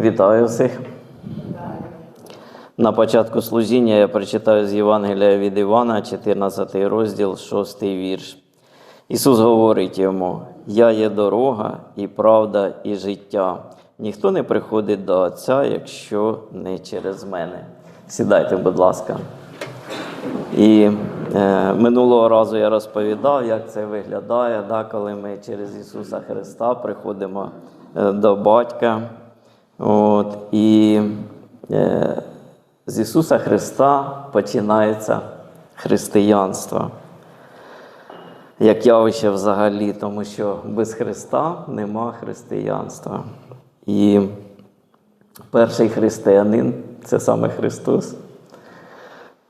Вітаю всіх. На початку служіння я прочитаю з Євангелія від Івана, 14 розділ, 6 вірш. Ісус говорить йому: Я є дорога і правда, і життя. Ніхто не приходить до Отця, якщо не через мене. Сідайте, будь ласка. І е, минулого разу я розповідав, як це виглядає, да, коли ми через Ісуса Христа приходимо е, до Батька. От, і е, з Ісуса Христа починається християнство. Як явище взагалі, тому що без Христа нема християнства. І перший християнин це саме Христос.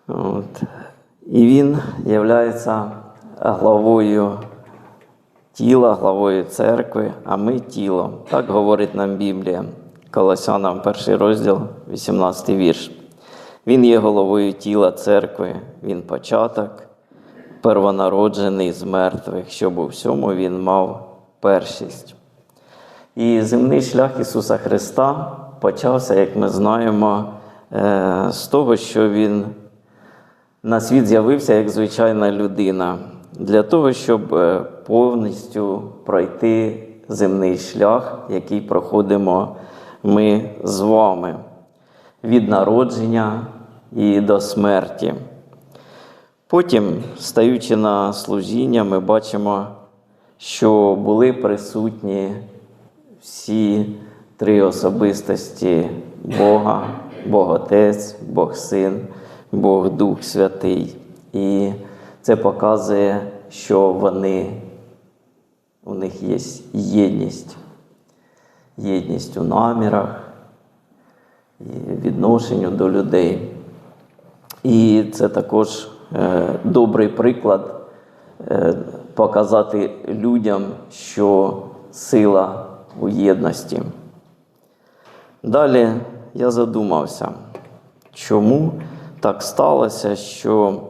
От. І він є главою тіла, главою церкви, а ми тіло. Так говорить нам Біблія. Колосянам, перший розділ, 18 вірш. Він є головою тіла церкви, він початок, первонароджений з мертвих, щоб у всьому він мав першість. І земний шлях Ісуса Христа почався, як ми знаємо, е, з того, що Він на світ з'явився як звичайна людина, для того, щоб е, повністю пройти земний шлях, який проходимо ми з вами від народження і до смерті. Потім, стаючи на служіння, ми бачимо, що були присутні всі три особистості Бога, Бог Отець, Бог Син, Бог Дух Святий. І це показує, що вони, у них є єдність, єдність у намірах, і відношенню до людей. І це також е, добрий приклад е, показати людям, що сила у єдності. Далі я задумався, чому так сталося, що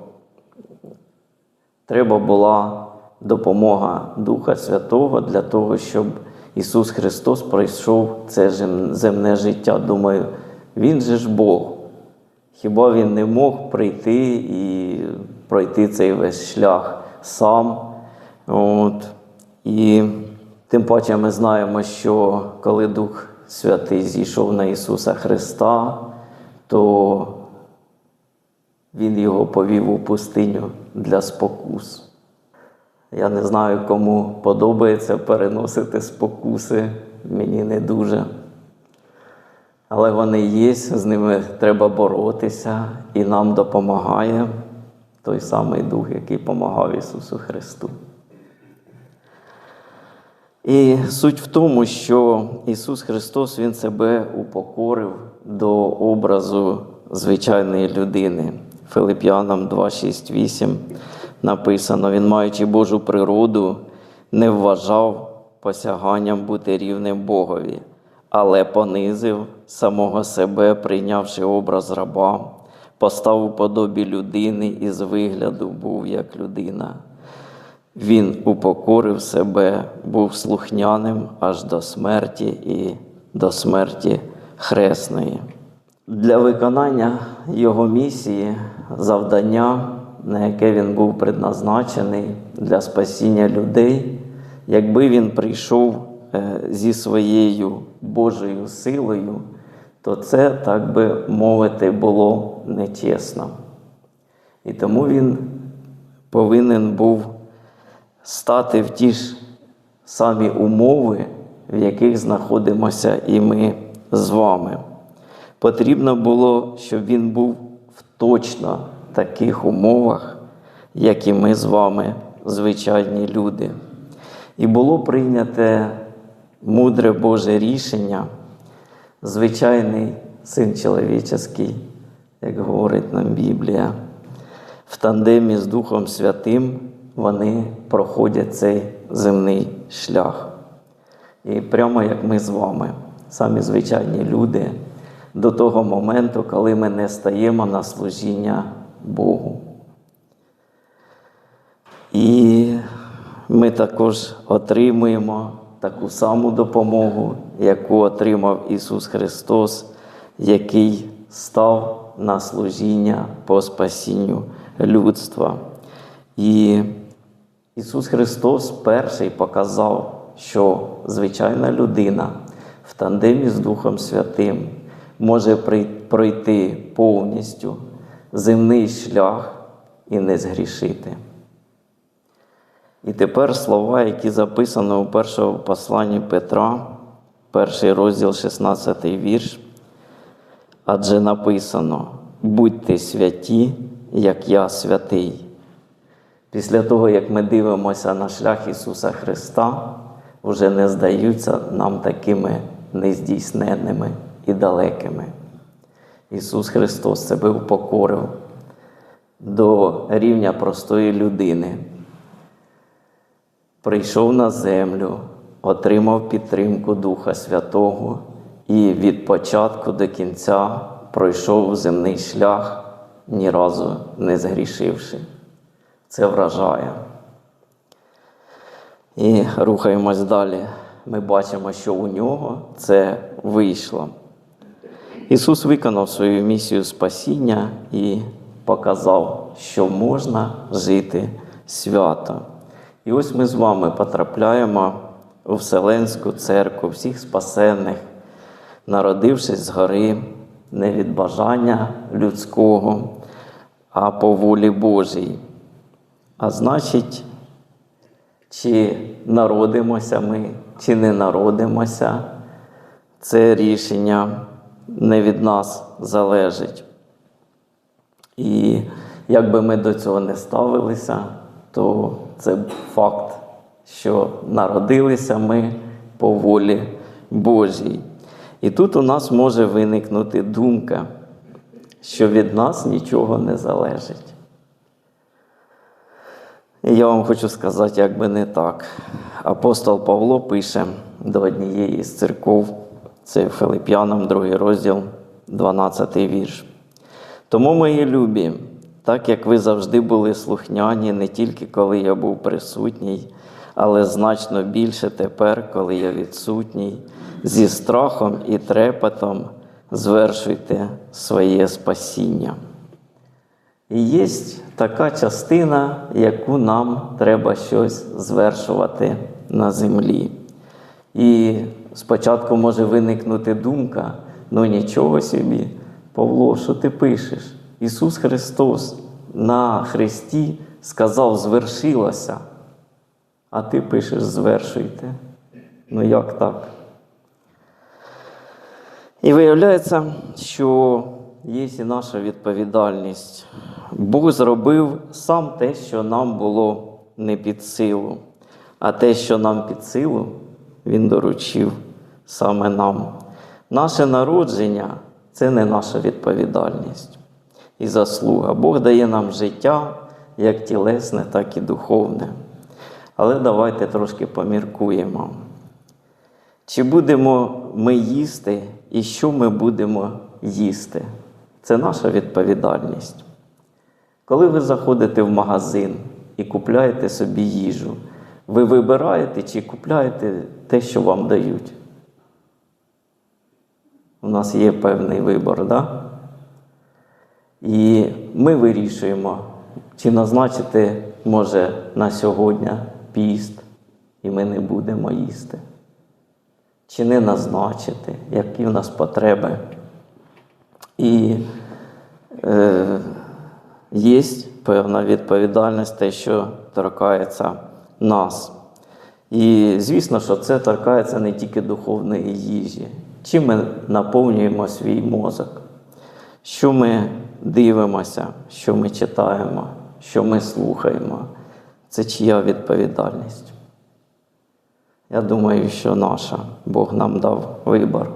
треба була допомога Духа Святого для того, щоб Ісус Христос пройшов це земне життя. Думаю, Він же ж Бог. Хіба Він не мог прийти і пройти цей весь шлях сам? От. І тим паче ми знаємо, що коли Дух Святий зійшов на Ісуса Христа, то Він його повів у пустиню для спокус. Я не знаю, кому подобається переносити спокуси, мені не дуже. Але вони є, з ними треба боротися, і нам допомагає той самий Дух, який допомагав Ісусу Христу. І суть в тому, що Ісус Христос Він себе упокорив до образу звичайної людини. Филип'янам 2, 6, 8 написано: Він, маючи Божу природу, не вважав посяганням бути рівним Богові, але понизив самого себе, прийнявши образ раба, постав у подобі людини і з вигляду був як людина. Він упокорив себе, був слухняним аж до смерті і до смерті хресної. Для виконання його місії, завдання, на яке він був предназначений для спасіння людей, якби він прийшов е, зі своєю Божою силою, то це, так би мовити, було нечесно. І тому він повинен був стати в ті ж самі умови, в яких знаходимося і ми з вами. Потрібно було, щоб він був точно таких умовах, як і ми з вами, звичайні люди. І було прийняте мудре Боже рішення, звичайний син чоловічий, як говорить нам Біблія, в тандемі з Духом Святим вони проходять цей земний шлях. І прямо як ми з вами, самі звичайні люди, до того моменту, коли ми не стаємо на служіння Богу. І ми також отримуємо таку саму допомогу, яку отримав Ісус Христос, який став на служіння по спасінню людства. І Ісус Христос перший показав, що звичайна людина в тандемі з Духом Святим може пройти повністю земний шлях і не згрішити. І тепер слова, які записані у першому посланні Петра, перший розділ, 16 вірш. Адже написано: будьте святі, як я святий. Після того, як ми дивимося на шлях Ісуса Христа, вже не здаються нам такими нездійсненними і далекими. Ісус Христос себе упокорив до рівня простої людини, прийшов на землю, отримав підтримку Духа Святого і від початку до кінця пройшов земний шлях, ні разу не згрішивши. Це вражає. І рухаємось далі. Ми бачимо, що у нього це вийшло. Ісус виконав свою місію спасіння і показав, що можна жити свято. І ось ми з вами потрапляємо у Вселенську церкву всіх спасенних, народившись згори не від бажання людського, а по волі Божій. А значить, чи народимося ми, чи не народимося, це рішення не від нас залежить. І як би ми до цього не ставилися, то це факт, що народилися ми по волі Божій. І тут у нас може виникнути думка, що від нас нічого не залежить. Я вам хочу сказати, як би не так. Апостол Павло пише до однієї з церков, це Филип'янам, другий розділ, 12 вірш. Тому, мої любі, так як ви завжди були слухняні, не тільки коли я був присутній, але значно більше тепер, коли я відсутній, зі страхом і трепетом звершуйте своє спасіння. І є така частина, яку нам треба щось звершувати на землі. І спочатку може виникнути думка, ну нічого собі, Павло, що ти пишеш? Ісус Христос на Христі сказав, звершилося, а ти пишеш звершуйте. Ну як так? І виявляється, що є і наша відповідальність. Бог зробив сам те, що нам було не під силу, а те, що нам під силу, Він доручив саме нам. Наше народження це не наша відповідальність і заслуга. Бог дає нам життя як тілесне, так і духовне. Але давайте трошки поміркуємо. Чи будемо ми їсти і що ми будемо їсти? Це наша відповідальність. Коли ви заходите в магазин і купляєте собі їжу, ви вибираєте чи купляєте те, що вам дають? У нас є певний вибор, да? І ми вирішуємо, чи назначити може на сьогодні піст, і ми не будемо їсти. Чи не назначити, які в нас потреби. І е, є певна відповідальність, те, що торкається нас. І звісно, що це торкається не тільки духовної їжі. Чим ми наповнюємо свій мозок, що ми дивимося, що ми читаємо, що ми слухаємо. Це чия відповідальність? Я думаю, що наша. Бог нам дав вибір.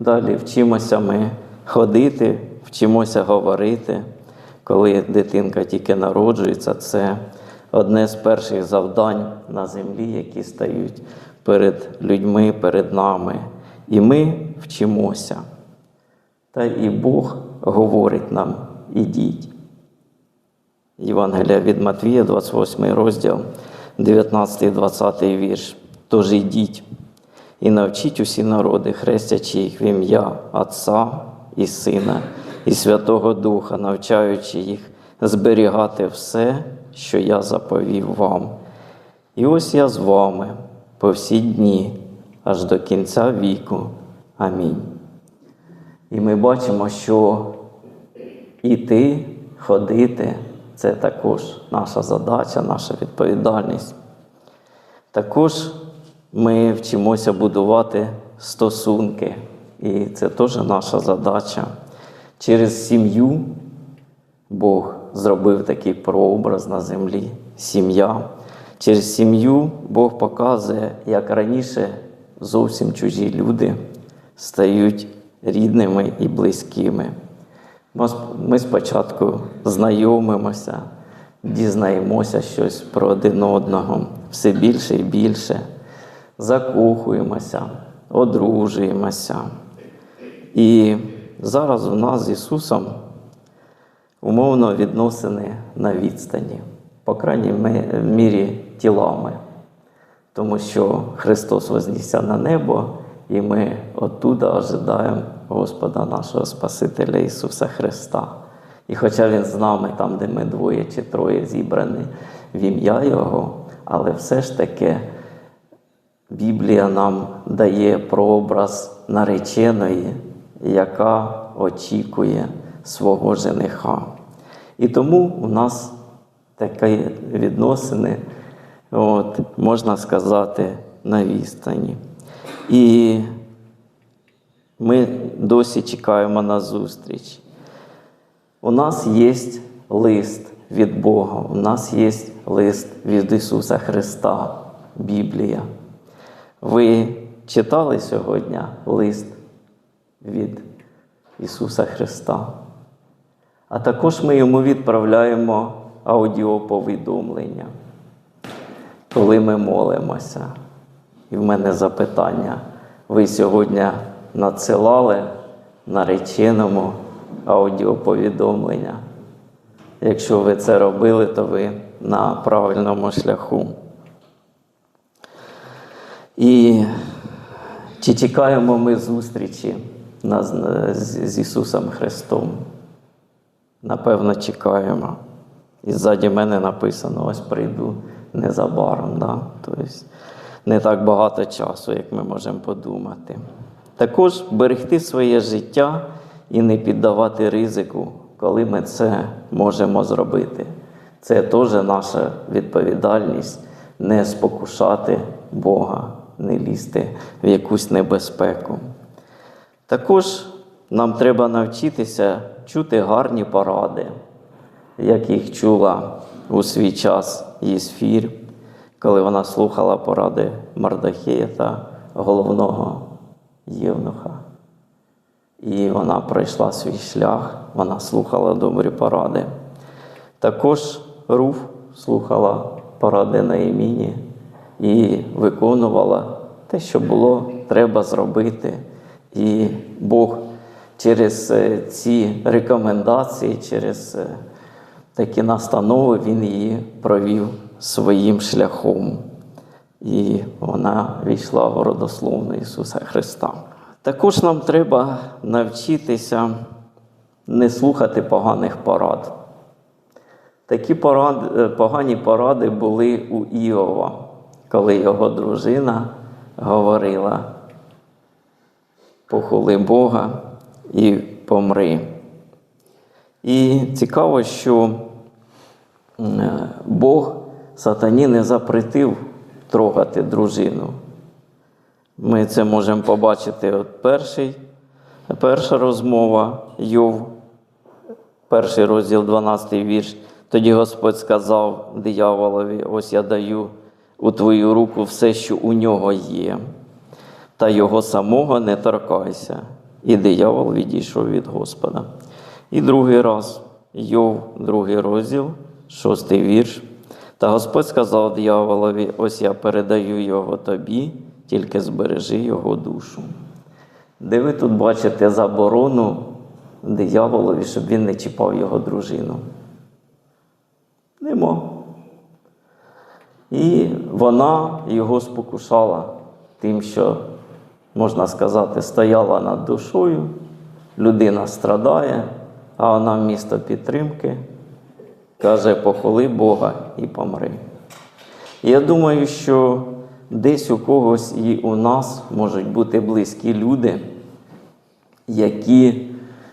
Далі вчимося ми ходити, вчимося говорити. Коли дитинка тільки народжується, це одне з перших завдань на землі, які стають перед людьми, перед нами. І ми вчимося. Та і Бог говорить нам: ідіть. Євангелія від Матвія, 28 розділ, 19-20 вірш. Тож ідіть, і навчіть усі народи, хрестячи їх в ім'я Отця і Сина, і Святого Духа, навчаючи їх зберігати все, що я заповів вам. І ось я з вами по всі дні, аж до кінця віку. Амінь. І ми бачимо, що іти, ходити це також наша задача, наша відповідальність. Також ми вчимося будувати стосунки, і це теж наша задача. Через сім'ю Бог зробив такий прообраз на землі сім'я. Через сім'ю Бог показує, як раніше зовсім чужі люди стають рідними і близькими. Ми спочатку знайомимося, дізнаємося щось про один одного все більше і більше, закохуємося, одружуємося. І зараз у нас з Ісусом умовно відносини на відстані, по крайній мірі тілами, тому що Христос вознісся на небо, і ми оттуда ожидаємо Господа нашого Спасителя Ісуса Христа. І хоча Він з нами, там, де ми двоє чи троє зібрані в ім'я Його, але все ж таки Біблія нам дає прообраз нареченої, яка очікує свого жениха. І тому у нас такі відносини, от, можна сказати, на відстані. І ми досі чекаємо на зустріч. У нас є лист від Бога, у нас є лист від Ісуса Христа, Біблія. Ви читали сьогодні лист від Ісуса Христа? А також ми йому відправляємо аудіоповідомлення, коли ми молимося. І в мене запитання: ви сьогодні надсилали нареченому аудіоповідомлення? Якщо ви це робили, то ви на правильному шляху. І чи чекаємо ми зустрічі з, Ісусом Христом? Напевно, чекаємо. І ззаді мене написано: ось прийду незабаром. Да? Тобто не так багато часу, як ми можемо подумати. Також берегти своє життя і не піддавати ризику, коли ми це можемо зробити. Це теж наша відповідальність не спокушати Бога, не лізти в якусь небезпеку. Також нам треба навчитися чути гарні поради, як їх чула у свій час Єсфір, коли вона слухала поради Мардахея та головного євнуха. І вона пройшла свій шлях, вона слухала добрі поради. Також Руф слухала поради Наєміні і виконувала те, що було треба зробити. І Бог через е, ці рекомендації, через е, такі настанови Він її провів своїм шляхом. І вона війшла в родословну Ісуса Христа. Також нам треба навчитися не слухати поганих порад. Такі порад, е, погані поради були у Іова, коли його дружина говорила: похули Бога і помри. І цікаво, що е, Бог сатані не запретив трогати дружину. Ми це можемо побачити от перший, перша розмова Йов, перший розділ, 12 вірш. Тоді Господь сказав дияволові: ось я даю у твою руку все, що у нього є, та його самого не торкайся. І диявол відійшов від Господа. І другий раз Йов, другий розділ, шостий вірш. Та Господь сказав дияволові: ось я передаю його тобі, тільки збережи його душу. Де ви тут бачите заборону дияволові, щоб він не чіпав його дружину? Нема. І вона його спокушала тим, що можна сказати, стояла над душою, людина страдає, а вона вмісто підтримки каже, похвали Бога і помри. Я думаю, що десь у когось і у нас можуть бути близькі люди, які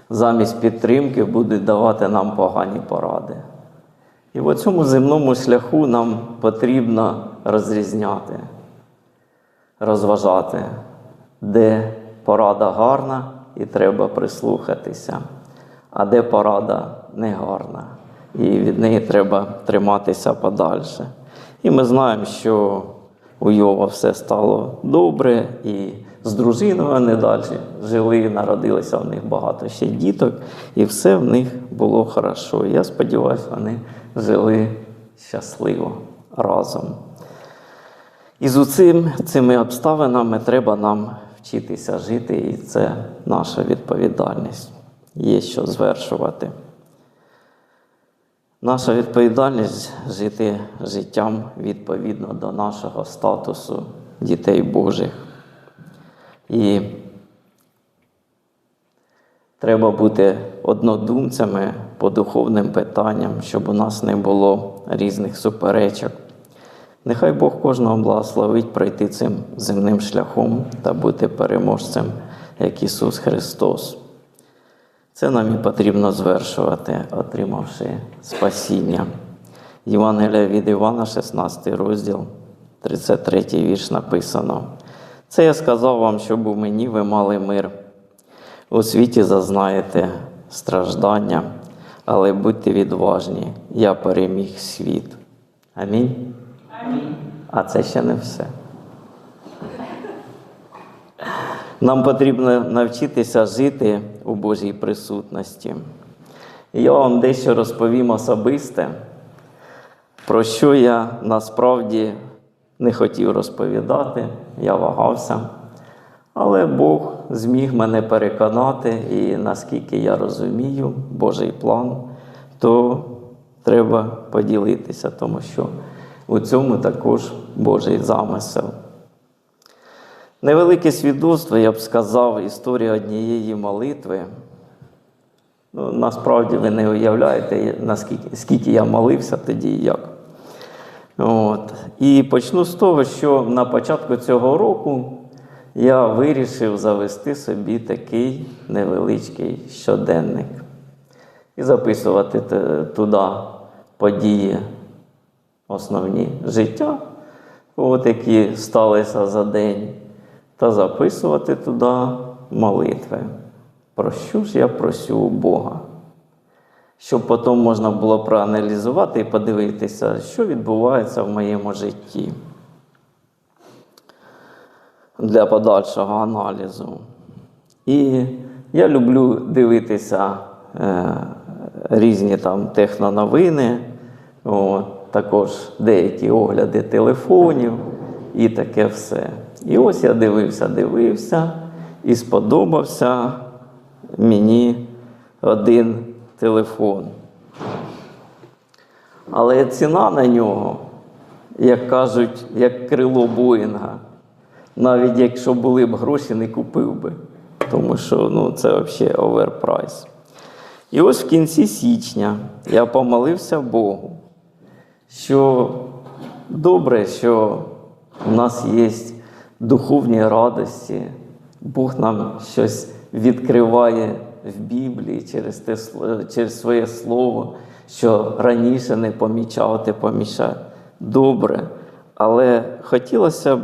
замість підтримки будуть давати нам погані поради. І в цьому земному шляху нам потрібно розрізняти, розважати, де порада гарна і треба прислухатися, а де порада негарна, і від неї треба триматися подальше. І ми знаємо, що у Йова все стало добре, і з дружиною вони далі жили, народилося в них багато ще діток, і все в них було хорошо. Я сподіваюся, вони жили щасливо разом. І з цим, цими обставинами треба нам вчитися жити, і це наша відповідальність. Є що звершувати. Наша відповідальність жити життям відповідно до нашого статусу дітей Божих. І треба бути однодумцями по духовним питанням, щоб у нас не було різних суперечок. Нехай Бог кожного благословить пройти цим земним шляхом та бути переможцем, як Ісус Христос. Це нам і потрібно звершувати, отримавши спасіння. Євангелія від Івана, 16 розділ, 33 вірш написано. Це я сказав вам, щоб у мені ви мали мир. У світі зазнаєте страждання, але будьте відважні, я переміг світ. Амінь. Амінь. А це ще не все. Нам потрібно навчитися жити у Божій присутності. Я вам дещо розповім особисте, про що я насправді не хотів розповідати, я вагався. Але Бог зміг мене переконати, і наскільки я розумію Божий план, то треба поділитися, тому що у цьому також Божий замисел. Невелике свідоцтво, я б сказав, історія однієї молитви. Ну, Насправді ви не уявляєте, наскільки скільки я молився тоді і як. От. І почну з того, що на початку цього року я вирішив завести собі такий невеличкий щоденник і записувати туди події основні життя, от, які сталися за день та записувати туди молитви. Про що ж я просю у Бога? Щоб потім можна було проаналізувати і подивитися, що відбувається в моєму житті для подальшого аналізу. І я люблю дивитися е, різні там техноновини, от, також деякі огляди телефонів і таке все. І ось я дивився, дивився, і сподобався мені один телефон. Але ціна на нього, як кажуть, як крило Боїнга. Навіть якщо були б гроші, не купив би. Тому що ну, це взагалі оверпрайс. І ось в кінці січня я помолився Богу, що добре, що в нас є духовні радості, Бог нам щось відкриває в Біблії через те, через своє слово, що раніше не помічав, те помічає. Добре. Але хотілося б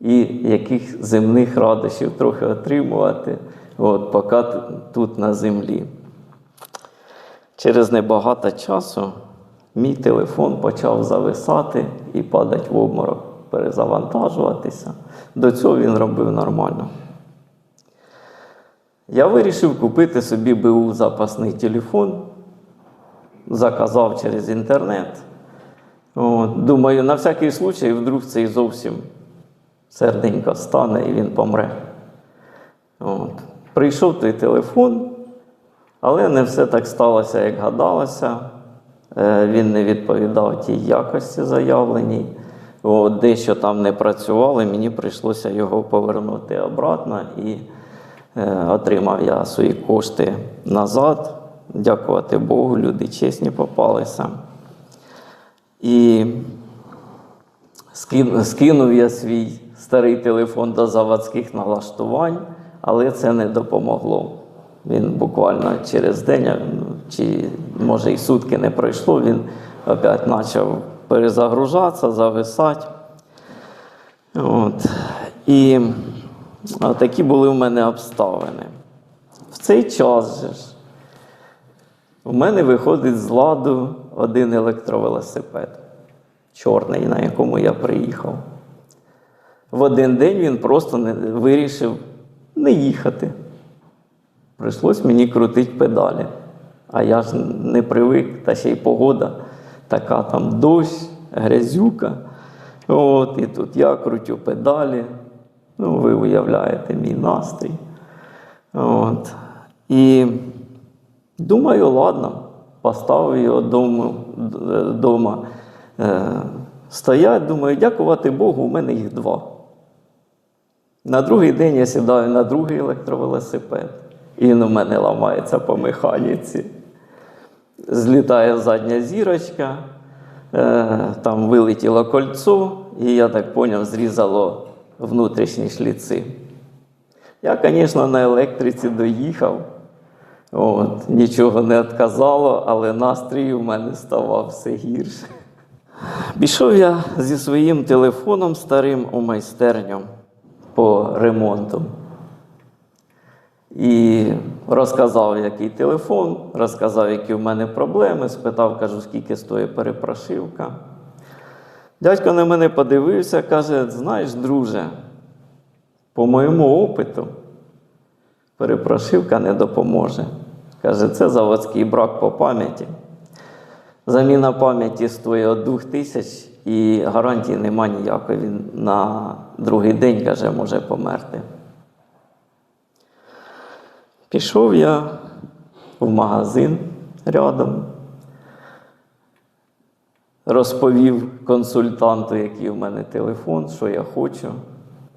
і яких земних радощів трохи отримувати, от, поки тут на землі. Через небагато часу мій телефон почав зависати і падати в обморок перезавантажуватися. До цього він робив нормально. Я вирішив купити собі БУ запасний телефон, заказав через інтернет. От, Думаю, на всякий случай, вдруг цей зовсім серденько стане і він помре. От. Прийшов той телефон, але не все так сталося, як гадалося. Е, він не відповідав тій якості заявленій. Дещо там не працювало, мені прийшлося його повернути обратно і е, отримав я свої кошти назад. Дякувати Богу, люди чесні попалися. І скин- скинув я свій старий телефон до заводських налаштувань, але це не допомогло. Він буквально через день, чи може і сутки не пройшло, він опять почав перезагружатися, зависати. От. І такі були в мене обставини. В цей час же ж у мене виходить з ладу один електровелосипед, чорний, на якому я приїхав. В один день він просто не, вирішив не їхати. Прийшлось мені крутити педалі. А я ж не привик, та ще й погода така там дощ, грязюка. От, і тут я крутю педалі. Ну, ви уявляєте мій настрій. От. І думаю, ладно, поставив його дому, дома. Е, стоять, думаю, дякувати Богу, у мене їх два. На другий день я сідаю на другий електровелосипед, і він у мене ламається по механіці. Злітає задня зірочка, е, там вилетіло кольцо, і я так поняв, зрізало внутрішні шліци. Я, звісно, на електриці доїхав, от, нічого не відказало, але настрій у мене ставав все гірше. Пішов я зі своїм телефоном старим у майстерню по ремонту. І розказав, який телефон, розказав, які в мене проблеми, спитав, кажу, скільки стоїть перепрошивка. Дядько на мене подивився, каже: знаєш, друже, по моєму опиту перепрошивка не допоможе. Каже, це заводський брак по пам'яті. Заміна пам'яті стоїть від 2 тисяч і гарантії нема ніякої. Він на другий день, каже, може померти. Пішов я в магазин рядом, розповів консультанту, який у мене телефон, що я хочу,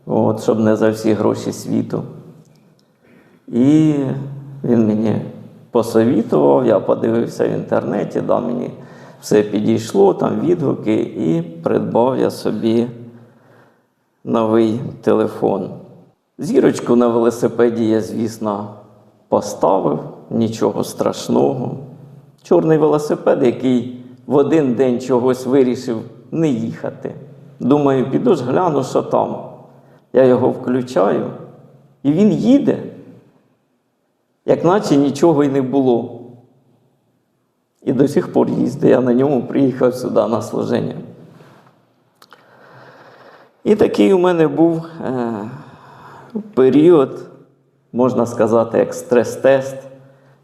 от, щоб не за всі гроші світу. І він мені посовітував, я подивився в інтернеті, да, мені все підійшло, там відгуки, і придбав я собі новий телефон. Зірочку на велосипеді я, звісно, поставив, нічого страшного. Чорний велосипед, який в один день чогось вирішив не їхати. Думаю, піду ж гляну, що там. Я його включаю, і він їде, як наче нічого й не було. І до сих пор їздить. Я на ньому приїхав сюди на служення. І такий у мене був е, період, можна сказати, як стрес-тест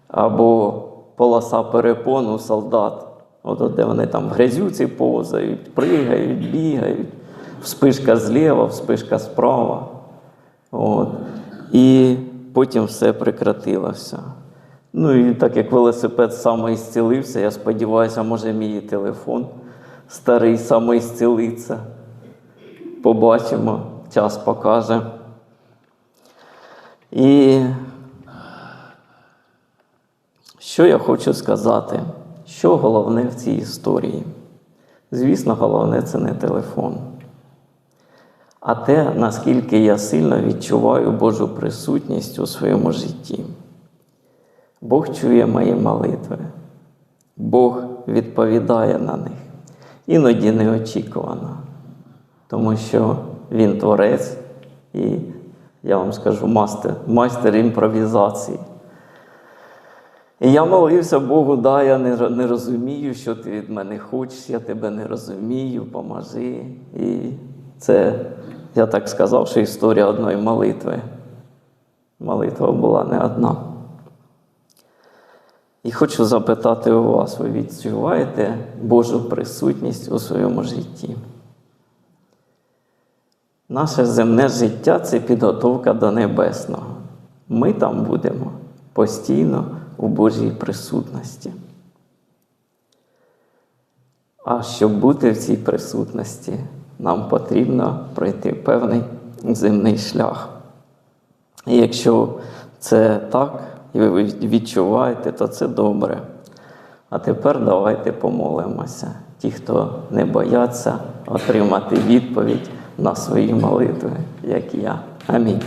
або полоса перепону солдат. От, от де вони там в грязюці повзають, пригають, бігають, вспишка зліва, вспишка справа. От. І потім все прекратилося. Ну і так як велосипед самоісцілився, я сподіваюся, може мій телефон старий самоісцілиться. Побачимо, час покаже. І що я хочу сказати? Що головне в цій історії? Звісно, головне це не телефон, а те, наскільки я сильно відчуваю Божу присутність у своєму житті. Бог чує мої молитви, Бог відповідає на них, іноді неочікувано, тому що Він творець і, я вам скажу, мастер, майстер імпровізації. І я молився Богу, да, я не, не розумію, що ти від мене хочеш, я тебе не розумію, поможи. І це, я так сказав, що історія одної молитви. Молитва була не одна. І хочу запитати у вас, ви відчуваєте Божу присутність у своєму житті? Наше земне життя це підготовка до небесного. Ми там будемо постійно у Божій присутності. А щоб бути в цій присутності, нам потрібно пройти певний земний шлях. І якщо це так, і ви відчуваєте, то це добре. А тепер давайте помолимося. Ті, хто не бояться отримати відповідь на свої молитви, як я. Амінь.